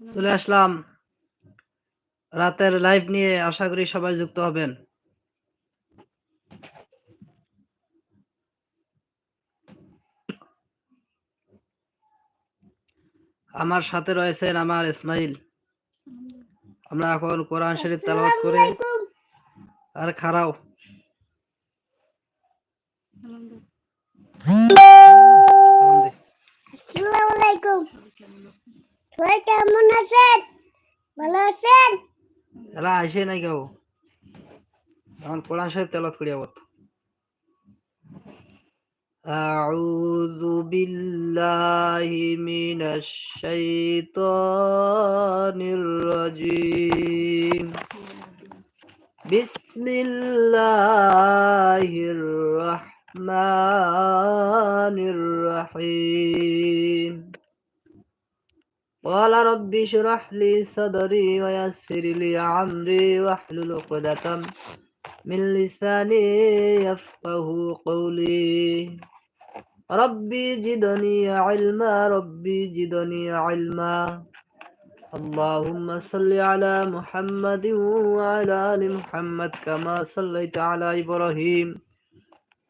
চলে আসলাম। রাতের লাইভ নিয়ে আশা করি সবাই যুক্ত হবেন। আমার সাথে রয়েছেন আমার ইসমাইল। আমরা এখন কোরআন শরীফ তেলাওয়াত করে। আর খারাও। আসসালামু আলাইকুম। সবাই কেমন আছেন ভালো আছেন এলা আইসে নাই কেউ এখন কোরআন শরীফ তেলাওয়াত করি আবার أعوذ بالله من الشيطان الرجيم بسم الله الرحمن الرحيم قال رب اشرح لي صدري ويسر لي أمري واحلل عقدة من لساني يفقه قولي. ربي زدني علما ربي زدني علما. اللهم صل على محمد وعلى آل محمد كما صليت على إبراهيم.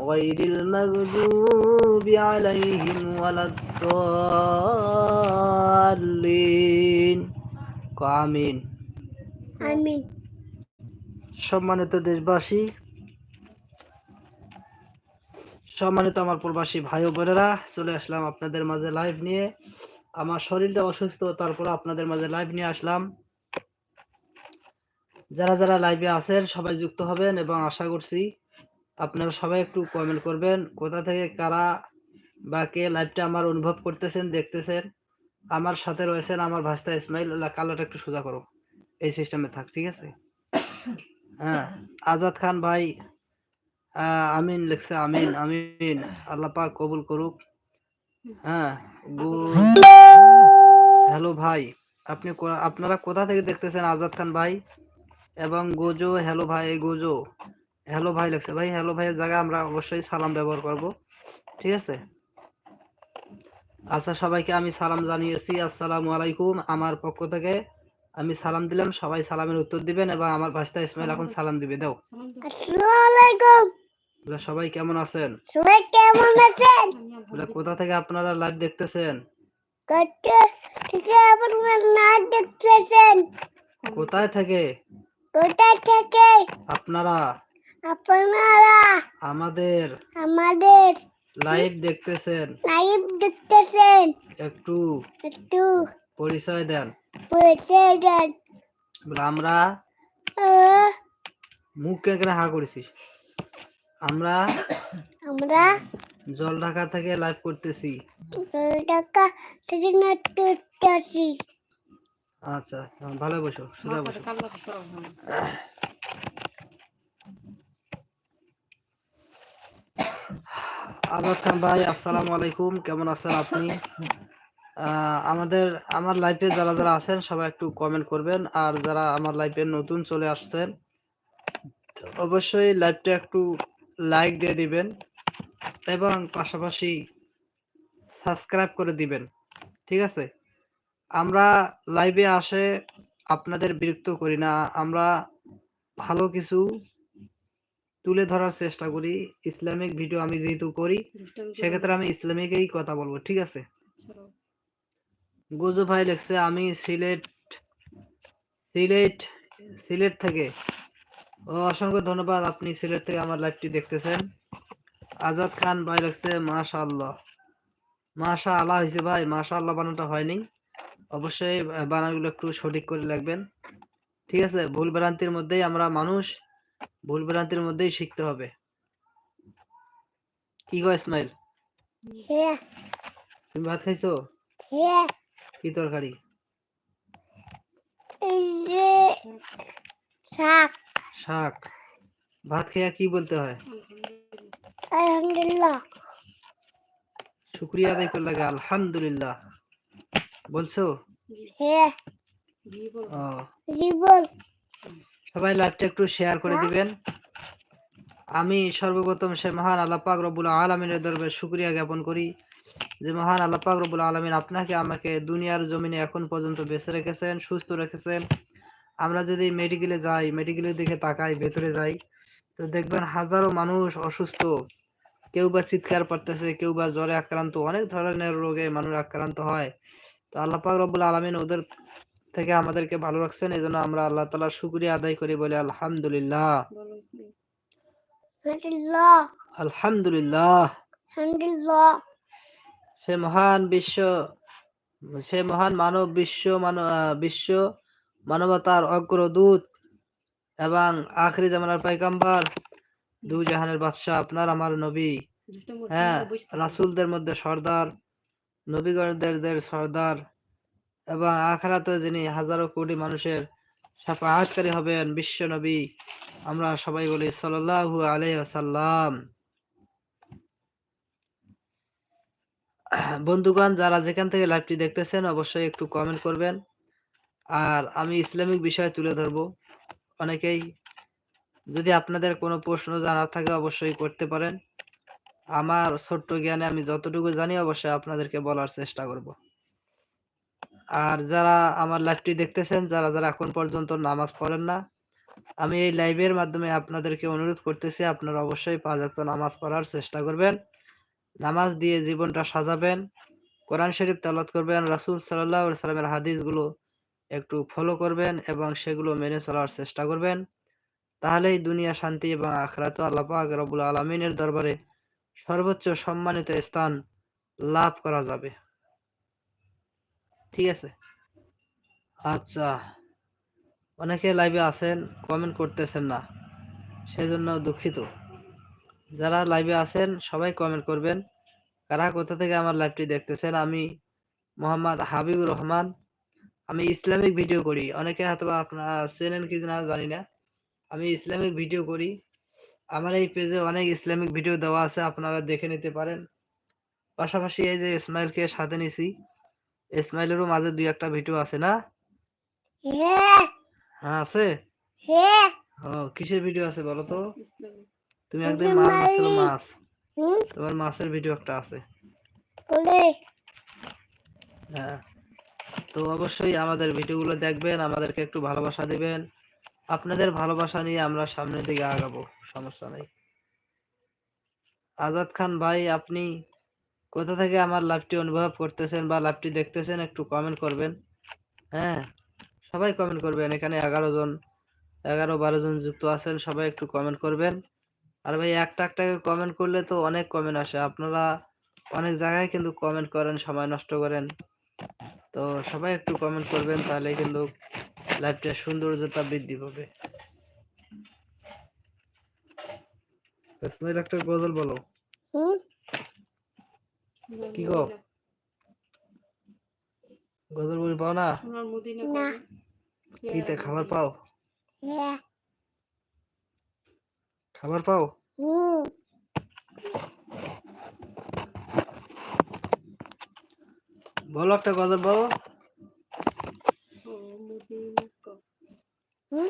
غير المغضوب عليهم ولا الضالين আমিন আমিন সম্মানিত দেশবাসী সম্মানিত আমার প্রবাসী ভাই ও বোনেরা চলে আসলাম আপনাদের মাঝে লাইভ নিয়ে আমার শরীরটা অসুস্থ তারপর আপনাদের মাঝে লাইভ নিয়ে আসলাম যারা যারা লাইভে আছেন সবাই যুক্ত হবেন এবং আশা করছি আপনারা সবাই একটু কমেন্ট করবেন, কোথা থেকে কারা বা কে লাইভটা আমার অনুভব করতেছেন, দেখতেছেন, আমার সাথে রয়েছেন আমার ভাস্তা ইসমাইল কালোটা একটু সোজা করো, এই সিস্টেমে থাক, ঠিক আছে? হ্যাঁ আজাদ খান ভাই আমিন লিখছে, আমিন আমিন, আল্লাহ পাক কবুল করুক। হ্যাঁ হ্যালো ভাই, আপনি আপনারা কোথা থেকে দেখতেছেন আজাদ খান ভাই? এবং গোজো হ্যালো ভাই গোজো। হ্যালো ভাই লিখছে ভাই হ্যালো ভাইয়ের জায়গায় আমরা অবশ্যই সালাম ব্যবহার করব। ঠিক আছে? আচ্ছা সবাইকে আমি সালাম জানিয়েছি। আসসালামু আলাইকুম। আমার পক্ষ থেকে আমি সালাম দিলাম। সবাই সালামের উত্তর দিবেন এবং আমার ভাস্তা ইসমাইল এখন সালাম দিবে। দাও। আসসালামু আলাইকুম বলে সবাই কেমন আছেন? সবাই কেমন আছেন? কোথা থেকে আপনারা লাইভ দেখতেছেন? থেকে কোথায় থেকে? কোথা থেকে? আপনারা? আপনারা? আমাদের আমাদের লাইভ দেখতেছেন। লাইভ দেখতেছেন? একটু একটু পরিচয় দেন। পরিচয় দেন। আমরা মুখ কেন কেন হা করেছিস আমরা আমরা জল ঢাকা থেকে লাইভ করতেছি। টাকা থেকে নাচ করতেছি। আচ্ছা ভালো বসো সোজা বসো। আজাদ খান ভাই, আসসালামু আলাইকুম। কেমন আছেন আপনি? আমাদের, আমার লাইফে যারা যারা আছেন, সবাই একটু কমেন্ট করবেন। আর যারা আমার লাইফে নতুন চলে আসছেন, অবশ্যই লাইভটা একটু লাইক দিয়ে দিবেন এবং পাশাপাশি সাবস্ক্রাইব করে দিবেন। ঠিক আছে? আমরা লাইভে আসে, আপনাদের বিরক্ত করি না। আমরা ভালো কিছু তুলে ধরার চেষ্টা করি। ইসলামিক ভিডিও আমি যেহেতু করি সেক্ষেত্রে আমি ইসলামিকেই কথা বলব ঠিক আছে? গুজু ভাই লিখছে আমি সিলেট সিলেট সিলেট থেকে। ও অসংখ্য ধন্যবাদ আপনি সিলেট থেকে আমার লাইভটি দেখতেছেন। আজাদ খান ভাই লাগছে মাশা আল্লাহ মাশা আল্লাহ হয়েছে ভাই মাশা আল্লাহ বানানোটা হয়নি। অবশ্যই বানানগুলো একটু সঠিক করে লাগবেন ঠিক আছে ভুল ভ্রান্তির মধ্যেই আমরা মানুষ ভুল ভ্রান্তির মধ্যেই শিখতে হবে। কি গো ইসমাইল তুমি ভাত খাইছো? কি তরকারি? শাক। শাক। ভাত খেয়ে কি বলতে হয়? আলহামদুলিল্লাহ। শুক্রিয়া আদায় করলে আলহামদুলিল্লাহ। বলছো? হে। ও। জীবন। সবাই লাইভটা একটু শেয়ার করে দিবেন। আমি সর্বপ্রথম সে মহান আল্লাহ পাক রব্বুল আলমিনের দরবারে শুক্রিয়া জ্ঞাপন করি যে মহান আল্লাহ পাক রব্বুল আলমিন আপনাকে আমাকে দুনিয়ার জমিনে এখন পর্যন্ত বেঁচে রেখেছেন সুস্থ রেখেছেন। আমরা যদি মেডিকেলে যাই মেডিকেলের দিকে তাকাই ভেতরে যাই তো দেখবেন হাজারো মানুষ অসুস্থ। কেউ বা চিৎকার পারতেছে কেউ বা জ্বরে আক্রান্ত অনেক ধরনের রোগে মানুষ আক্রান্ত হয়। তো আল্লাহ পাক রব্বুল আলমিন ওদের থেকে আমাদেরকে ভালো রাখছেন এই জন্য আমরা আল্লাহ তালার শুক্রিয়া আদায় করি বলে আলহামদুলিল্লাহ। আলহামদুলিল্লাহ। আলহামদুলিল্লাহ। আলহামদুলিল্লাহ। সে মহান বিশ্ব সে মহান মানব বিশ্ব বিশ্ব মানবতার অগ্রদূত এবং আখরি জামানার পাইকাম্বার দু জাহানের বাদশাহ আপনার আমার নবী। হ্যাঁ রাসূলদের মধ্যে সর্দার নবীগণদের সর্দার এবং আখরাতে যিনি হাজারো কোটি মানুষের সাফাহাতকারী হবেন বিশ্ব নবী, আমরা সবাই বলি সাল্লাল্লাহু আলাইহি ওয়াসাল্লাম। বন্ধুগণ, যারা যেখান থেকে লাইভটি দেখতেছেন, অবশ্যই একটু কমেন্ট করবেন। আর আমি ইসলামিক বিষয় তুলে ধরবো। অনেকেই যদি আপনাদের কোনো প্রশ্ন জানার থাকে, অবশ্যই করতে পারেন। আমার ছোট্ট জ্ঞানে আমি যতটুকু জানি, অবশ্যই আপনাদেরকে বলার চেষ্টা করব। আর যারা আমার লাইভটি দেখতেছেন, যারা যারা এখন পর্যন্ত নামাজ পড়েন না, আমি এই লাইভের মাধ্যমে আপনাদেরকে অনুরোধ করতেছি, আপনারা অবশ্যই পাঁচ ওয়াক্ত নামাজ পড়ার চেষ্টা করবেন। নামাজ দিয়ে জীবনটা সাজাবেন, কোরআন শরীফ তেলাওয়াত করবেন, রাসূল আলাইহি সাল্লামের হাদিসগুলো একটু ফলো করবেন এবং সেগুলো মেনে চলার চেষ্টা করবেন। তাহলেই দুনিয়া শান্তি এবং আখরাত আল্লাহ পাক রব্বুল আলামিনের দরবারে সর্বোচ্চ সম্মানিত স্থান লাভ করা যাবে। ঠিক আছে। আচ্ছা। অনেকে লাইভে আছেন কমেন্ট করতেছেন না। সেজন্য দুঃখিত। যারা লাইভে আছেন, সবাই কমেন্ট করবেন। কারা কোথা থেকে আমার লাইভটি দেখতেছেন? আমি মোহাম্মদ হাবিবুর রহমান। আমি ইসলামিক ভিডিও করি। অনেকে হয়তো আপনারা চেনেন কি না জানি না। আমি ইসলামিক ভিডিও করি। আমার এই পেজে অনেক ইসলামিক ভিডিও দেওয়া আছে, আপনারা দেখে নিতে পারেন। পাশাপাশি এই যে ইসমাইলকে সাথে নিছি। ইসমাইলেরও মাঝে দুই একটা ভিডিও আছে না? হ্যাঁ আছে? ও কিসের ভিডিও আছে বলো তো? তুমি একদিন মাছ মাছ। তোমার মাছের ভিডিও একটা আছে। বলে। হ্যাঁ। তো অবশ্যই আমাদের ভিডিওগুলো দেখবেন আমাদেরকে একটু ভালোবাসা দিবেন। আপনাদের ভালোবাসা নিয়ে আমরা সামনের দিকে আগাবো সমস্যা নেই। আজাদ খান ভাই আপনি কোথা থেকে আমার লাভটি অনুভব করতেছেন বা লাভটি দেখতেছেন একটু কমেন্ট করবেন। হ্যাঁ সবাই কমেন্ট করবেন। এখানে এগারো জন, এগারো বারো জন যুক্ত আছেন, সবাই একটু কমেন্ট করবেন। আর ভাই, একটা একটা কমেন্ট করলে তো অনেক কমেন্ট আসে। আপনারা অনেক জায়গায় কিন্তু কমেন্ট করেন, সময় নষ্ট করেন। তো সবাই একটু কমেন্ট করবেন, তাহলে কিন্তু লাইভটা সৌন্দর্যতা বৃদ্ধি পাবে। একটা গজল বলো। কি গো? গজল বই পাও না? কিতে খাবার পাও। খাবার পাও? বলো একটা গজল বলো। হুম।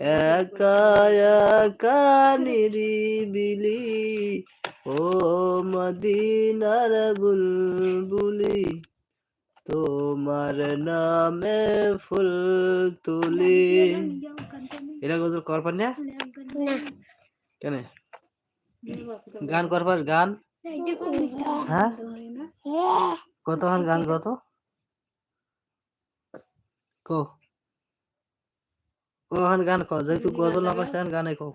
একা একা নিরিবিলি, ও মদিনার বুলবুলি, তোমার নামে ফুল তুলি। এরা গজল করবার না? কেন? গান করবার গান? হ্যাঁ? কতক্ষণ গান কত কো কখন গান কও যেহেতু গজল না পারছেন গানে কও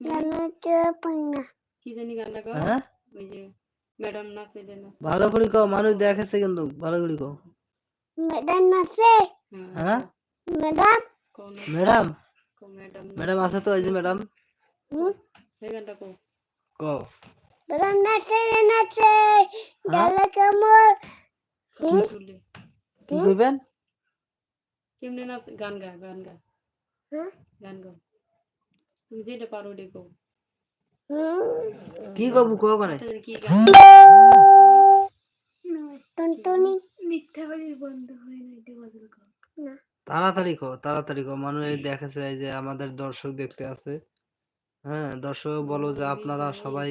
জানো তো পাই না কি জানি গানটা কও হ্যাঁ ওই যে ম্যাডাম নাচে যে নাচে ভালো করে কও মানুষ দেখেছে কিন্তু ভালো করে কও ম্যাডাম আছে হ্যাঁ ম্যাডাম কও না ম্যাডাম কও ম্যাডাম ম্যাডাম আছে তো এই যে ম্যাডাম হুম সেই গানটা কও কও ম্যাডাম নাচে রে নাচে ডালে কেমন হুম তুলে কি কইবেন কেমনে নাচ গান গা গান গা হ্যাঁ? গান গাও। তুমি যেটা পারো ওটা হুম কি কোনে তাহলে কি গান? টুনটুনি। মিথ্যাবাড়ির বন্ধ হয় না এটা বদল কও না। তাড়াতাড়ি কও তাড়াতাড়ি কও। মানুষ এই দেখেছে এই যে আমাদের দর্শক দেখতে আছে। হ্যাঁ দর্শক বলো যে আপনারা সবাই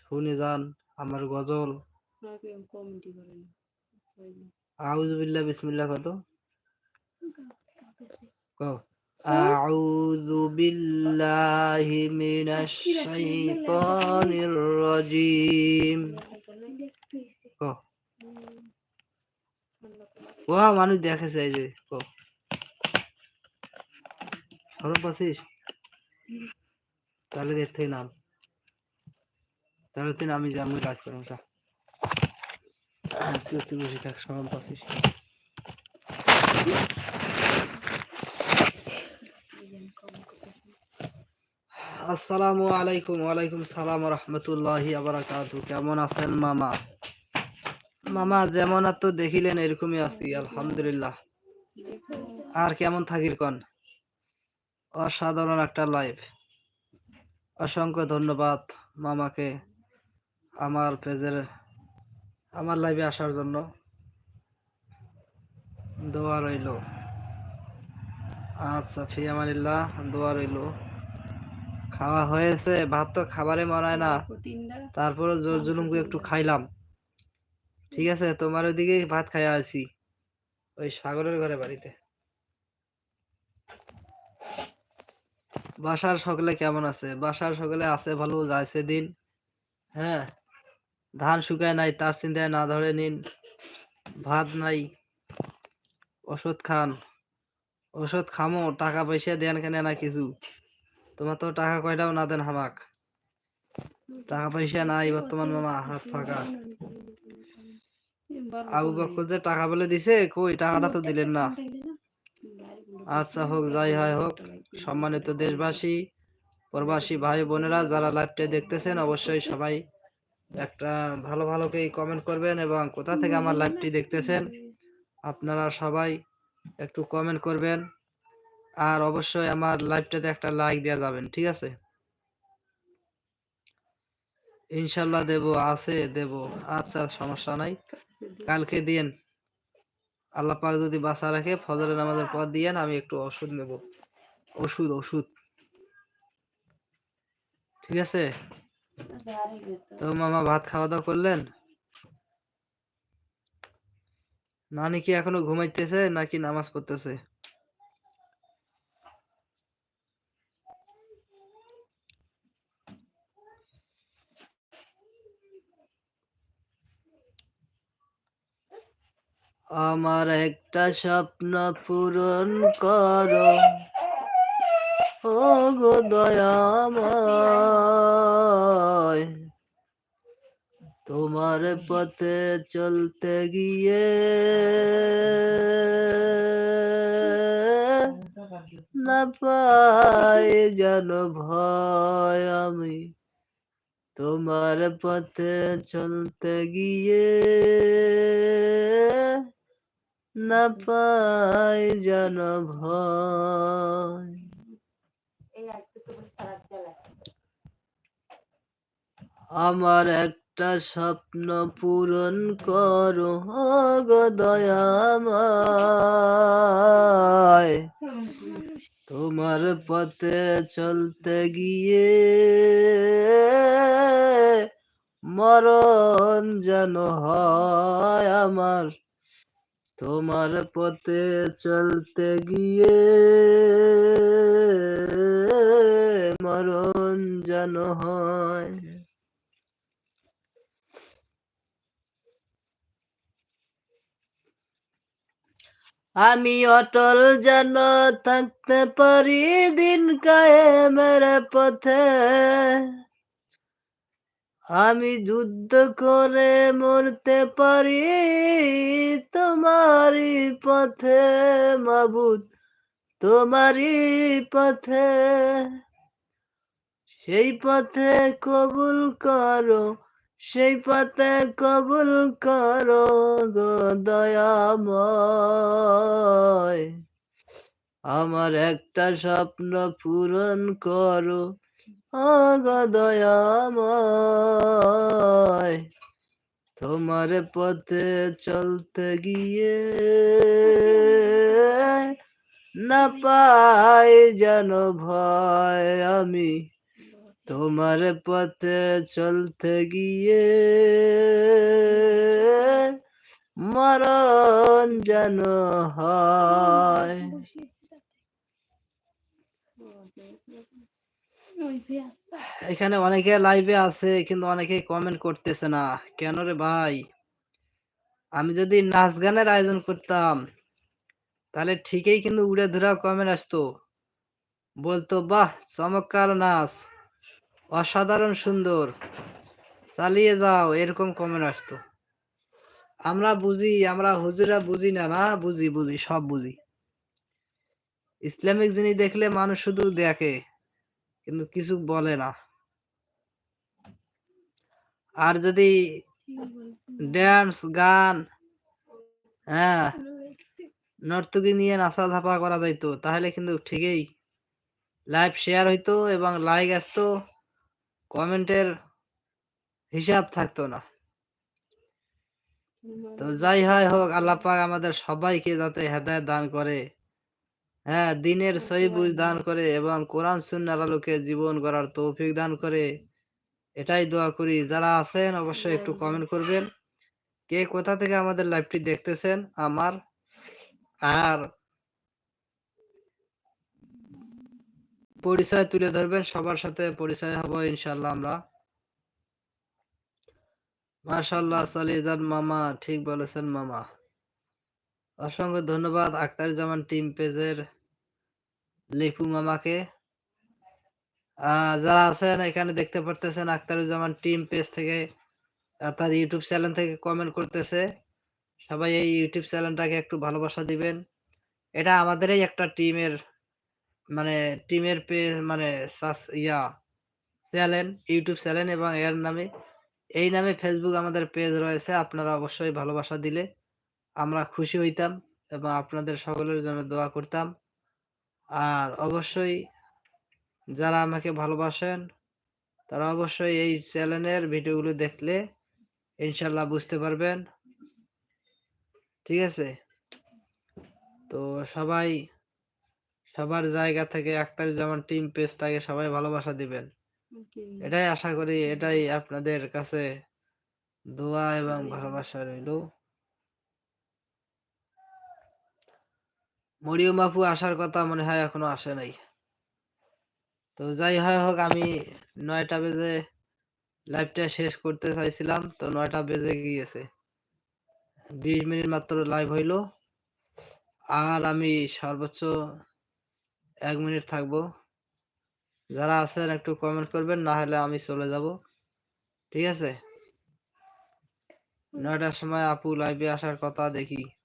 শুনে যান আমার গজল। কমেন্টি করে না। কত? বিল্লাহি মিনাশ শাইতানির রাজিম। কও। ও মানুষ দেখেছে এই যে সরম পাচ্ছিস তাহলে দেখতে নাম। তাহলে তুই আমি যে আমি কাজ করব যা। তুই তুই বসে থাক সরম পাচ্ছিস আসসালামু আলাইকুম, ওয়ালাইকুম সালাম রহমতুল্লাহি আবরাকাতু কেমন আছেন মামা? মামা, যেমন আর তো দেখিলেন, এরকমই আছি, আলহামদুলিল্লাহ। আর কেমন থাকির কন অসাধারণ একটা লাইভ অসংখ্য ধন্যবাদ মামাকে আমার পেজের, আমার লাইভে আসার জন্য। দোয়া রইল। আচ্ছা ফি আমানিল্লাহ দোয়া রইল। খাওয়া হয়েছে ভাত তো খাবারে মনে না। তারপরে জোর জুলুম একটু খাইলাম। ঠিক আছে তোমার ওইদিকে ভাত খাইয়া আছি ওই সাগরের ঘরে বাড়িতে। বাসার সকলে কেমন আছে? বাসার সকলে আছে ভালো যাইছে দিন। হ্যাঁ ধান শুকায় নাই তার চিন্তায় না ধরে নিন। ভাত নাই ওষুধ খান। ওষুধ খামো টাকা পয়সা দেন কেন না কিছু। তোমার তো টাকা কয়টাও না দেন হামাক। টাকা পয়সা নাই বর্তমান মামা হাত ফাঁকা। আবু বকর যে টাকা বলে দিছে কই? টাকাটা তো দিলেন না। আচ্ছা হোক যাই হয় হোক সম্মানিত দেশবাসী প্রবাসী ভাই বোনেরা যারা লাইভটা দেখতেছেন অবশ্যই সবাই একটা ভালো ভালোকেই কমেন্ট করবেন এবং কোথা থেকে আমার লাইভটি দেখতেছেন আপনারা সবাই একটু কমেন্ট করবেন। আর অবশ্যই আমার লাইভটাতে একটা লাইক দেওয়া যাবেন ঠিক আছে? ইনশাল্লাহ দেব আছে দেব। আচ্ছা সমস্যা নাই। কালকে দিন আল্লাহ পাক যদি বাঁচা রাখে ফজরের নামাজের পর দিয়েন আমি একটু ওষুধ নেব। ওষুধ ওষুধ। ঠিক আছে? তো মামা ভাত খাওয়া দাওয়া করলেন? নানি কি এখনও ঘুমাইতেছে নাকি নামাজ পড়তেছে? আমার একটা স্বপ্ন পূরণ করো। ও গো তোমার পথে চলতে গিয়ে না পাই যেন ভয় আমি। তোমার পথে চলতে গিয়ে না পাই যেন ভয়। আমার একটা স্বপ্ন পূরণ করো গো দয়াময় তোমার পথে চলতে গিয়ে মরণ যেন হয় আমার। তোমার পথে চলতে গিয়ে মরণ যেন হয়। আমি অটল যেন থাকতে পারি দিন কায়ে মেরে পথে। আমি যুদ্ধ করে মরতে পারি, তোমারই পথে মাবুদ, তোমারই পথে। সেই পথে কবুল করো, সেই পথে কবুল করো গো দয়াময়। আমার একটা স্বপ্ন পূরণ করো তোমার পথে চলতে গিয়ে না পাই যেন ভয় আমি। তোমার পথে চলতে গিয়ে মরণ যেন হয়। এখানে অনেকে লাইভে আছে, কিন্তু অনেকেই কমেন্ট করতেছে না। কেন রে ভাই? আমি যদি নাচ গানের আয়োজন করতাম, তাহলে ঠিকই কিন্তু উড়ে ধরা কমেন্ট আসতো। বলতো, বাহ, চমৎকার নাচ, অসাধারণ সুন্দর, চালিয়ে যাও, এরকম কমেন্ট আসতো। আমরা বুঝি, আমরা হুজুরা বুঝি না না বুঝি বুঝি, সব বুঝি। ইসলামিক জিনিস দেখলে মানুষ শুধু দেখে। কিন্তু কিছু বলে না। আর যদি ড্যান্স গান হ্যাঁ নর্তকী নিয়ে নাচা ধাপা করা যাইতো তাহলে কিন্তু ঠিকই। লাইভ শেয়ার হইতো এবং লাইক আসতো কমেন্টের হিসাব থাকতো না। তো যাই হয় হোক আল্লাহ পাক আমাদের সবাইকে যাতে হেদায়ত দান করে। হ্যাঁ দিনের সহি বুঝ দান করে এবং কোরআন সুন্নার আলোকে জীবন গড়ার তৌফিক দান করে। এটাই দোয়া করি। যারা আছেন অবশ্যই একটু কমেন্ট করবেন। কে কোথা থেকে আমাদের লাইভটি দেখতেছেন? আমার আর পরিচয় তুলে ধরবেন। সবার সাথে পরিচয় হব ইনশাল্লাহ আমরা। মাশাল্লাহ সালিজান মামা ঠিক বলেছেন মামা। অসংখ্য ধন্যবাদ। আক্তার জামান টিম পেজের লিপু মামাকে। যারা আছেন, এখানে দেখতে পারতেছেন আক্তারুজ্জামান টিম পেজ থেকে তার ইউটিউব চ্যানেল থেকে কমেন্ট করতেছে। সবাই এই ইউটিউব চ্যানেলটাকে একটু ভালোবাসা দিবেন। এটা আমাদেরই একটা টিমের মানে টিমের পেজ মানে ইয়া, চ্যানেল, ইউটিউব চ্যানেল এবং এর নামে। এই নামে ফেসবুক আমাদের পেজ রয়েছে, আপনারা অবশ্যই ভালোবাসা দিলে আমরা খুশি হইতাম এবং আপনাদের সকলের জন্য দোয়া করতাম। আর অবশ্যই যারা আমাকে ভালোবাসেন তারা অবশ্যই এই চ্যানেলের ভিডিওগুলো দেখলে ইনশাল্লাহ বুঝতে পারবেন। ঠিক আছে? তো সবাই সবার জায়গা থেকে আক্তারুজ্জামান টিম পেজটাকে সবাই ভালোবাসা দিবেন। এটাই আশা করি এটাই আপনাদের কাছে দোয়া এবং ভালোবাসা রইল। মরিয়ম আপু আসার কথা মনে হয় এখনও আসে নাই। তো যাই হয় হোক আমি নয়টা বেজে লাইভটা শেষ করতে চাইছিলাম তো নয়টা বেজে গিয়েছে। বিশ মিনিট মাত্র লাইভ হইল। আর আমি সর্বোচ্চ এক মিনিট থাকব। যারা আছেন একটু কমেন্ট করবেন না হলে আমি চলে যাব। ঠিক আছে? নয়টার সময় আপু লাইভে আসার কথা দেখি।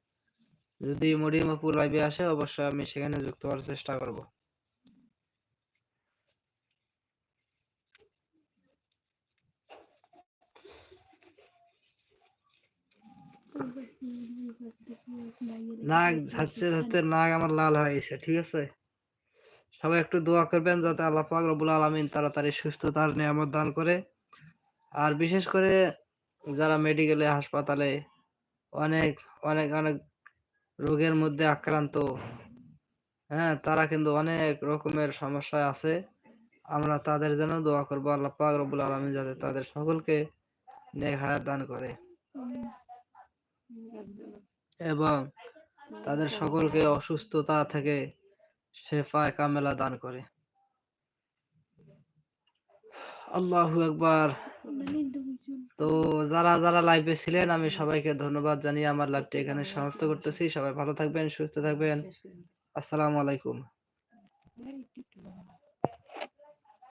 যদি মরিয়ম আপু লাইভে আসে, অবশ্যই আমি সেখানে যুক্ত হওয়ার চেষ্টা করব। নাক ঝাড়তে ঝাড়তে নাক আমার লাল হয়ে গেছে, ঠিক আছে? সবাই একটু দোয়া করবেন যাতে আল্লাহ পাক রব্বুল আলামিন তাড়াতাড়ি সুস্থতার নিয়ামত দান করে। আর বিশেষ করে যারা মেডিকেলে হাসপাতালে অনেক অনেক অনেক রোগের মধ্যে আক্রান্ত। হ্যাঁ তারা কিন্তু অনেক রকমের সমস্যায় আছে। আমরা তাদের জন্য দোয়া করব। আল্লাহ পাক রব্বুল আলামিন যাতে তাদের সকলকে নেক হায়াত দান করে। এবং তাদের সকলকে অসুস্থতা থেকে শেফায় কামেলা দান করে। আল্লাহু একবার তো যারা যারা লাইভে ছিলেন আমি সবাইকে ধন্যবাদ জানিয়ে আমার লাইভটি এখানে সমাপ্ত করতেছি। সবাই ভালো থাকবেন সুস্থ থাকবেন। আসসালামু আলাইকুম।